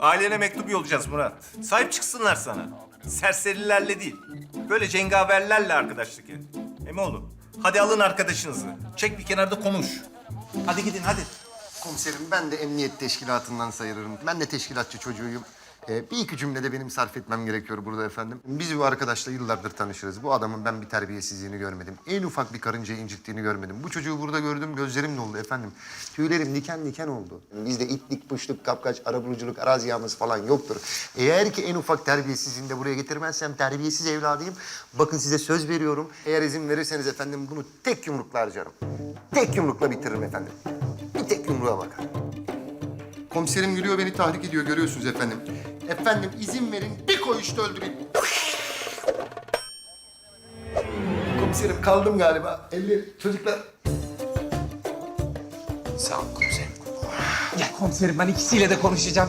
Ailene mektup yollayacağız Murat. Sahip çıksınlar sana. Serserilerle değil. Böyle cengaverlerle arkadaşlık et. Emoğlu, hadi alın arkadaşınızı. Çek bir kenarda konuş. Hadi gidin hadi. Komiserim ben de emniyet teşkilatından sayılırım. Ben de teşkilatçı çocuğuyum. Ee, bir iki cümlede benim sarf etmem gerekiyor burada efendim. Biz bu arkadaşla yıllardır tanışırız. Bu adamın ben bir terbiyesizliğini görmedim. En ufak bir karıncayı incittiğini görmedim. Bu çocuğu burada gördüm gözlerim doldu efendim. Tüylerim diken diken oldu. Bizde itlik, puşluk, kapkaç, arabuluculuk, arazi yağması falan yoktur. Eğer ki en ufak terbiyesizliğini de buraya getirmezsem terbiyesiz evladıyım. Bakın size söz veriyorum. Eğer izin verirseniz efendim bunu tek yumrukla harcarım. Tek yumrukla bitiririm efendim. Bir tek yumruğa bakar. Komiserim gülüyor beni tahrik ediyor görüyorsunuz efendim. Efendim izin verin bir koyuşta öldüreyim. Komiserim kaldım galiba. Eller çocuklar. Sağ ol komiserim. Gel komiserim ben ikisiyle de konuşacağım.